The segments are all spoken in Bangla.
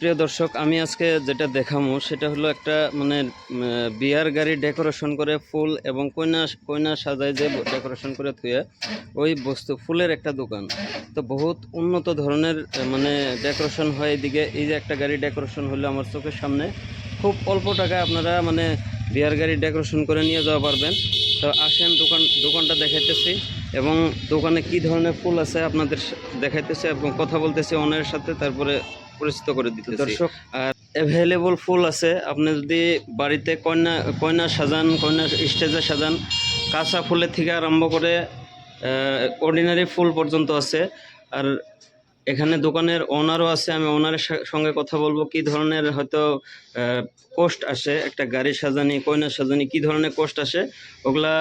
প্রিয় দর্শক, আমি আজকে যেটা দেখামো, সেটা হলো একটা মানে বিয়ার গাড়ি ডেকোরেশন করে ফুল এবং কইনা কইনা সাজায় যে ডেকোরেশন করে থুয়ে ওই বস্তু, ফুলের একটা দোকান। তো বহুত উন্নত ধরনের মানে ডেকোরেশন হয় এদিকে। এই যে একটা গাড়ি ডেকোরেশন হলো আমার চোখের সামনে। খুব অল্প টাকায় আপনারা মানে বিয়ার গাড়ি ডেকোরেশন করে নিয়ে যাওয়া পারবেন। তো আসেন দোকান, দোকানটা দেখাইতেছি এবং দোকানে কি ধরনের ফুল আছে আপনাদের দেখাইতেছি এবং কথা বলতেছি ওনার সাথে, তারপরে পরিচিত করে দিতে দর্শক আর অ্যাভেলেবল ফুল আছে। আপনি যদি বাড়িতে কন্যা কন্যা সাজান কন্যা স্টেজে সাজান কাঁচা ফুলের থেকে আরম্ভ করে অর্ডিনারি ফুল পর্যন্ত আছে। আর এখানে দোকানের ওনারও আছে। আমি ওনারের সঙ্গে কথা বলব। কি ধরনের হয়তো কোস্ট আসে একটা গাড়ি সাজানি কয়না সাজানি কি ধরনের কোস্ট আসে ওগুলা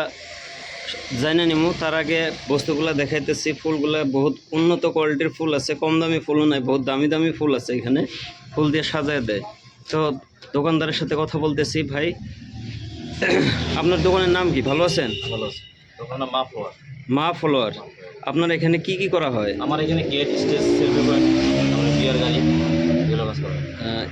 জানি নিমু তার আগে বস্তুগুলা দেখাইতেছি ফুলগুলা বহুত উন্নত কোয়ালিটির ফুল আছে কম দামি ফুলও নাই বহুত দামি দামি ফুল আছে এখানে ফুল দিয়ে সাজায় দেয়। তো দোকানদারের সাথে কথা বলতেছি ভাই আপনার দোকানের নাম কি? ভালো আছেন? ভালো আছে। দোকানের মা ফ্লোয়ার। মা ফলোয়ার। আপনার এখানে কি কি করা হয়? আমার এখানে গেট স্টেজ বিয়ার গাড়ি। কাজ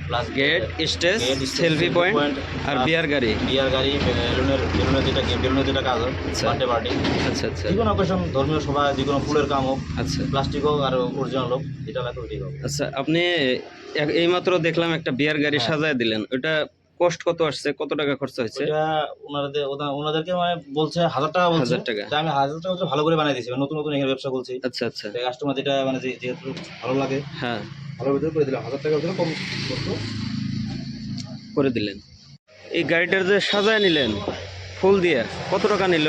plus gate stage selfie point আর বিয়ার গাড়ি বিয়ার গাড়ি বেলুনের বেলুনের যেটা বেলুনের যেটা কাজ হয় আচ্ছা। বার্থডে পার্টি আচ্ছা আচ্ছা। যে কোনো অকেশন ধর্মীয় সভা যে কোনো ফুলের কাম হোক আচ্ছা। প্লাস্টিক হোক আর অরিজিনাল হোক যেটা লাগবে ওইটাই আচ্ছা আপনি এইমাত্র দেখলাম একটা বিয়ার গাড়ি হ্যাঁ। সাজায় দিলেন। ওটা কষ্ট কত আসছে? কত টাকা খরচ হয়েছে? ওনাদের ওনাদেরকে মানে বলছে হাজার টাকা বলছে। হাজার টাকা। আমি হাজার টাকা ভালো করে বানাই দিয়েছি। নতুন নতুন এখানে ব্যবসা করছি। আচ্ছা আচ্ছা। কাস্টমার যেটা মানে যেহেতু ভালো লাগে। হ্যাঁ। ভালো ভিতরে করে দিলাম হাজার টাকা ভিতরে কম করতো। করে দিলেন। এই গাড়িটার যে সাজায় নিলেন ফুল দিয়ে কত টাকা নিল?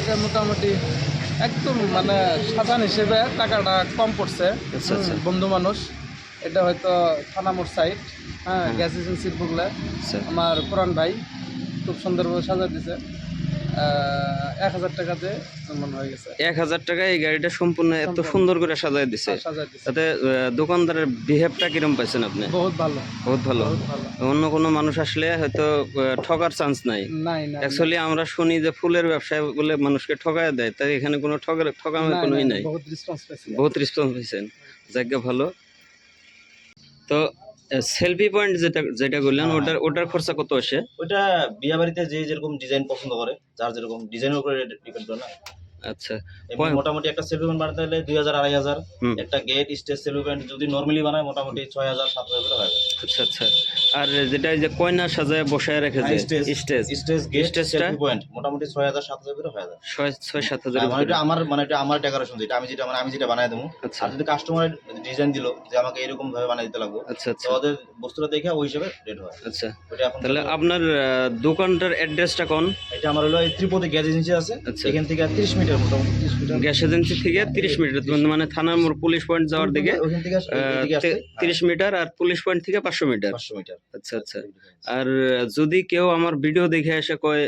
এটা মোটামুটি একদম মানে সাজান হিসেবে টাকাটা কম পড়ছে। আচ্ছা, আচ্ছা। বন্ধু মানুষ। এটা হয়তো থানামোর সাইড হ্যাঁ। গ্যাস এজেন্সির বুকলে আচ্ছা। আমার পুরান ভাই খুব সুন্দরভাবে সাজা দিছে। এক হাজার টাকাতে হয়ে গেছে। এক হাজার টাকায় এই গাড়িটা সম্পূর্ণ এত সুন্দর করে সাজায় দিছে। তাতে দোকানদারের বিহেভটা কিরম পাইছেন আপনি? বহুত ভালো। বহুত ভালো। অন্য কোনো মানুষ আসলে হয়তো ঠকার চান্স নাই। অ্যাকচুয়ালি আমরা শুনি যে ফুলের ব্যবসায় বলে মানুষকে ঠকায় দেয় তাই এখানে কোনো ঠকার ঠকানোর কোনোই নাই বহুত রেসপন্স পাইছি। বহুত রেসপন্স হয়েছেন জায়গা ভালো। তো সেলফি পয়েন্ট যেটা যেটা বললেন হ্যাঁ। ওটার ওটার খরচা কত আসে ওটা বিয়া বাড়িতে যে যেরকম ডিজাইন পছন্দ করে যার যেরকম ডিজাইনের উপরে ডিপেন্ড করে না আচ্ছা। মোটামুটি একটা বানাতে হলে দুই হাজার আড়াই হাজার একটা গেট স্টেজ যদি নর্মালি বানায় মোটামুটি ছয় হাজার সাত হাজার হয়ে যায়। আচ্ছা আচ্ছা। আর যেটা এই যে কয়না সাজায় বসায় রেখে স্টেজ স্টেজ স্টেজ গেট স্টেজটা? পয়েন্ট মোটামুটি ছয় হাজার সাত হাজার হয়ে যায়। ছয় ছয় সাত হাজার মানে এটা আমার মানে এটা আমার ডেকোরেশন যেটা আমি যেটা মানে আমি যেটা দেবো। আচ্ছা। আর যদি কাস্টমারের ডিজাইন দিলো যে আমাকে এরকম ভাবে বানাই দিতে লাগবে আচ্ছা আচ্ছা। ওদের বস্তুটা দেখে ওই হিসেবে রেট হয়। আচ্ছা। তাহলে আপনার দোকানটার অ্যাড্রেসটা কোন? এটা আমার হলো এই ত্রিপতি গ্যাস এজেন্সি আছে। আচ্ছা। এখান থেকে তিরিশ গ্যাস এজেন্সি থেকে তিরিশ মিটার মানে থানার মোড় পুলিশ পয়েন্ট যাওয়ার দিকে তিরিশ মিটার আর পুলিশ পয়েন্ট থেকে পাঁচশো মিটার। আচ্ছা আচ্ছা। আর যদি কেউ আমার ভিডিও দেখে এসে কয়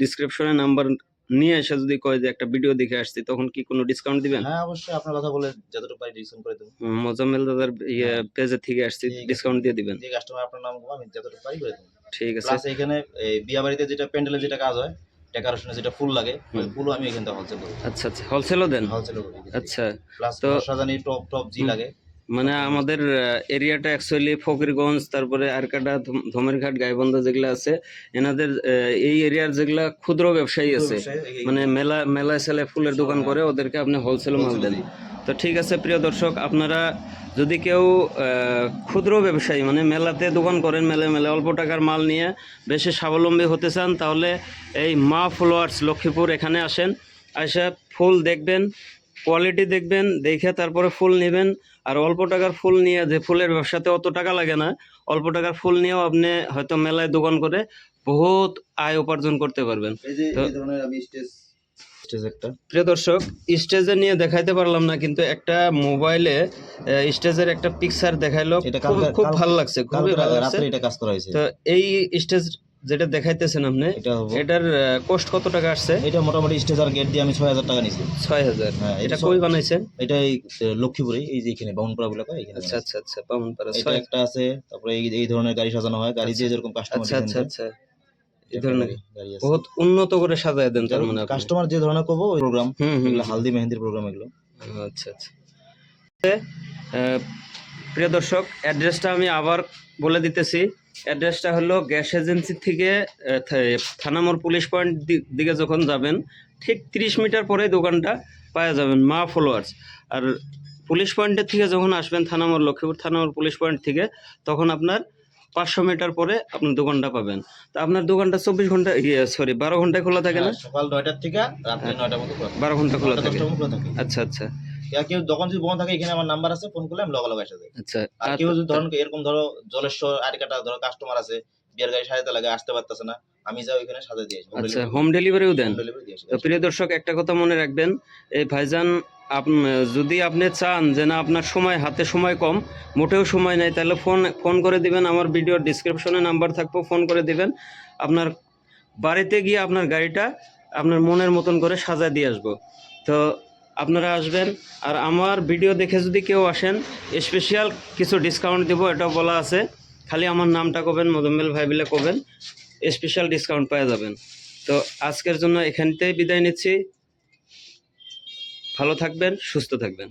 ডিসক্রিপশনে নাম্বার নিয়ে এসে যদি কয় যে একটা ভিডিও দেখে আসছি তখন কি কোনো ডিসকাউন্ট দিবেন? হ্যাঁ অবশ্যই আপনার কথা বলে যতটুকু পারি ডিসকাউন্ট করে দেবো। মোজাম্মেল দাদার ইয়ে পেজে থেকে আসছি ডিসকাউন্ট দিয়ে দিবেন। যে কাস্টমার আপনার নাম আমি যতটুকু পারি করে দেবো। ঠিক আছে। প্লাস এখানে এই বিয়া বাড়িতে যেটা প্যান্ডেলে যেটা কাজ হয় ডেকোরেশনে যেটা ফুল লাগে ওই ফুলও আমি এখান থেকে হোলসেল করি। আচ্ছা আচ্ছা। হোলসেলও দেন? হোলসেল করি আচ্ছা। প্লাস তো সাজানি টপ টপ জি লাগে। মানে আমাদের এরিয়াটা অ্যাকচুয়ালি ফকিরগঞ্জ তারপরে আরকাটা ধম- ধমেরঘাট গাইবন্ধ যেগুলো আছে এনাদের এই এরিয়ার যেগুলা ক্ষুদ্র ব্যবসায়ী আছে মানে মেলা মেলায় সেলে ফুলের দোকান করে ওদেরকে আপনি হোলসেল মাল দেন। তো ঠিক আছে প্রিয় দর্শক আপনারা যদি কেউ ক্ষুদ্র ব্যবসায়ী মানে মেলাতে দোকান করেন মেলায় মেলায় অল্প টাকার মাল নিয়ে বেশি স্বাবলম্বী হতে চান তাহলে এই মা ফ্লোয়ার্স লক্ষ্মীপুর এখানে আসেন আসে ফুল দেখবেন কোয়ালিটি দেখবেন দেখে তারপরে ফুল নেবেন। আর অল্প টাকার ফুল নিয়ে যে ফুলের ব্যবসাতে অত টাকা লাগে না অল্প টাকার ফুল নিয়েও আপনি হয়তো মেলায় দোকান করে বহুত আয় উপার্জন করতে পারবেন। এই যে তো- এই ধরনের আমি স্টেজ স্টেজ একটা। প্রিয় দর্শক স্টেজে নিয়ে দেখাইতে পারলাম না কিন্তু একটা মোবাইলে স্টেজের একটা পিকচার দেখাইলো। খুব ভালো লাগছে খুবই ভালো লাগছে। তো এই স্টেজ যেটা দেখাইতেছেন আপনি এটা এটার কোস্ট কত টাকা আসছে? এটা মোটামুটি স্টেজ আর গেট দিয়ে আমি ছয় হাজার টাকা নিয়েছি ছয় হাজার। হ্যাঁ, এটা কই বানাইছেন? এটা এই লক্ষ্মীপুরে এই যে এখানে কয়, এখানে? আচ্ছা আচ্ছা আচ্ছা বামনপাড়া ছয় একটা আছে তারপরে এই এই ধরনের গাড়ি সাজানো হয়। গাড়ি দিয়ে যেরকম কাস্টমার আচ্ছা আচ্ছা আচ্ছা এই ধরনের গাড়ি বহুত উন্নত করে সাজায় দেন তার মানে কাস্টমার যে ধরনের করব ওই প্রোগ্রাম এগুলো হালদি মেহেন্দির প্রোগ্রাম এগুলো। আচ্ছা আচ্ছা। প্রিয় দর্শক অ্যাড্রেসটা আমি আবার বলে দিতেছি। অ্যাড্রেসটা হলো গ্যাস এজেন্সি থেকে থানামোর পুলিশ পয়েন্ট দিকে যখন যাবেন ঠিক তিরিশ মিটার পরে দোকানটা পাওয়া যাবেন মা ফলোয়ার্স। আর পুলিশ পয়েন্টের থেকে যখন আসবেন থানামোর লক্ষ্মীপুর থানামোর পুলিশ পয়েন্ট থেকে তখন আপনার পাঁচশো মিটার পরে আপনার দোকানটা পাবেন। তা আপনার দোকানটা চব্বিশ ঘণ্টা ইয়ে সরি বারো ঘন্টায় খোলা থাকে না? হ্যাঁ, সকাল নয়টার থেকে মধ্যে বারো ঘণ্টা খোলা থাকে। আচ্ছা আচ্ছা। কেউ যখন যদি বন্ধ থাকে এখানে আমার নাম্বার আছে ফোন করলে আমি লগালগ এসে যাই। আচ্ছা আর আর- কেউ যদি ধরুন এরকম ধরো জলেশ্বর আরেকটা ধরো কাস্টমার আছে বিয়ার গাড়ি সাজাতে লাগে আসতে পারতেছে না আমি যাই ওইখানে সাজা দিয়ে আচ্ছা হোম ডেলিভারিও দেন। প্রিয় দর্শক একটা কথা মনে রাখবেন এই ভাইজান যদি আপনি চান যে না আপনার সময় হাতে সময় কম মোটেও সময় নেই তাহলে ফোন ফোন করে দিবেন আমার ভিডিওর ডিসক্রিপশনে নাম্বার থাকব ফোন করে দিবেন। আপনার বাড়িতে গিয়ে আপনার গাড়িটা আপনার মনের মতন করে সাজায় দিয়ে আসব। তো আপনারা আসবেন। আর আমার ভিডিও দেখে যদি কেউ আসেন স্পেশাল কিছু ডিসকাউন্ট দেবো, এটাও বলা আছে। খালি আমার নামটা কবেন মদম্মেল ভাই বলে কবেন স্পেশাল ডিসকাউন্ট পাওয়া যাবেন। তো আজকের জন্য এখানতেই বিদায় নিচ্ছি। ভালো থাকবেন, সুস্থ থাকবেন।